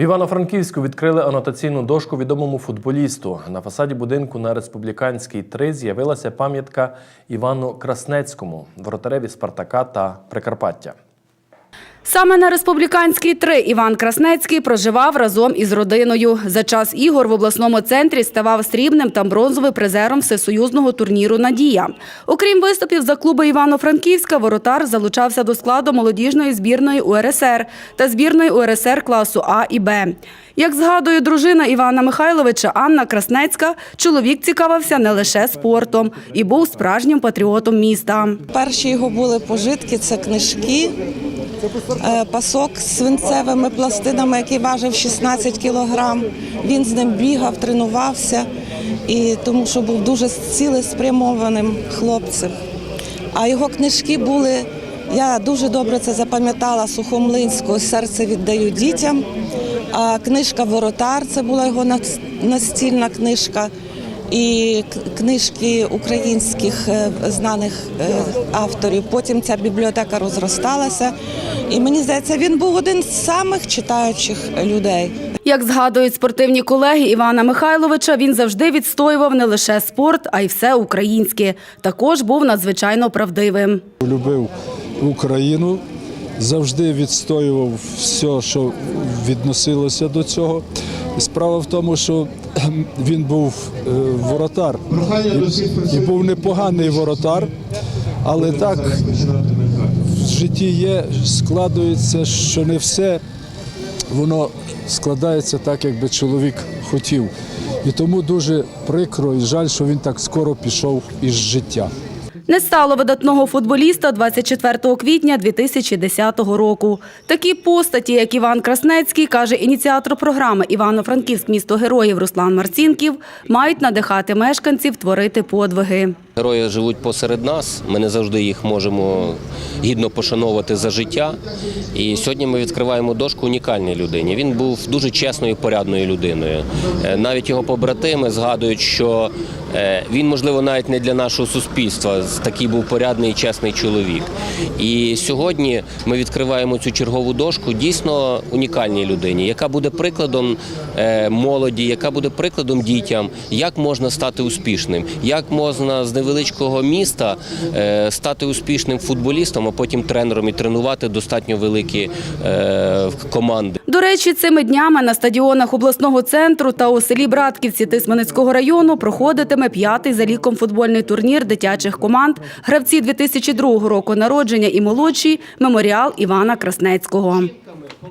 В Івано-Франківську відкрили анотаційну дошку відомому футболісту. На фасаді будинку на Республіканській 3 з'явилася пам'ятка Івану Краснецькому, воротареві Спартака та Прикарпаття. Саме на Республіканській 3 Іван Краснецький проживав разом із родиною. За час ігор в обласному центрі ставав срібним та бронзовим призером всесоюзного турніру «Надія». Окрім виступів за клуби Івано-Франківська, воротар залучався до складу молодіжної збірної УРСР та збірної УРСР класу А і Б. Як згадує дружина Івана Михайловича Анна Краснецька, чоловік цікавився не лише спортом і був справжнім патріотом міста. Перші його були пожитки це книжки, пасок з свинцевими пластинами, який важив 16 кілограм. Він з ним бігав, тренувався, і тому що був дуже цілеспрямованим хлопцем. А його книжки були, я дуже добре це запам'ятала, Сухомлинського серце віддаю дітям. А книжка Воротар це була його настільна книжка. І книжки українських е, знаних е, авторів. Потім ця бібліотека розросталася. І мені здається, він був один з самих читаючих людей. Як згадують спортивні колеги Івана Михайловича, він завжди відстоював не лише спорт, а й все українське. Також був надзвичайно правдивим. любив Україну, завжди відстоював все, що відносилося до цього. Справа в тому, що він був е, воротар і, і був непоганий воротар, але так в житті є, складується, що не все воно складається так, як би чоловік хотів. І тому дуже прикро і жаль, що він так скоро пішов із життя. Не стало видатного футболіста 24 квітня 2010 року. Такі постаті, як Іван Краснецький, каже ініціатор програми Івано-Франківськ місто героїв Руслан Марцінків, мають надихати мешканців творити подвиги. Герої живуть посеред нас. Ми не завжди їх можемо гідно пошановувати за життя. І сьогодні ми відкриваємо дошку унікальній людині. Він був дуже чесною, порядною людиною. Е, Навіть його побратими згадують, що е, він, можливо, навіть не для нашого суспільства. Такий був порядний і чесний чоловік. І сьогодні ми відкриваємо цю чергову дошку дійсно унікальній людині, яка буде прикладом е, молоді, яка буде прикладом дітям, як можна стати успішним, як можна з невеличкого міста е, стати успішним футболістом, а потім тренером і тренувати достатньо великі е, команди. До речі, цими днями на стадіонах обласного центру та у селі Братківці Тисменецького району проходитиме п'ятий за ліком футбольний турнір дитячих команд гравці 2002 року народження і молодші меморіал Івана Краснецького.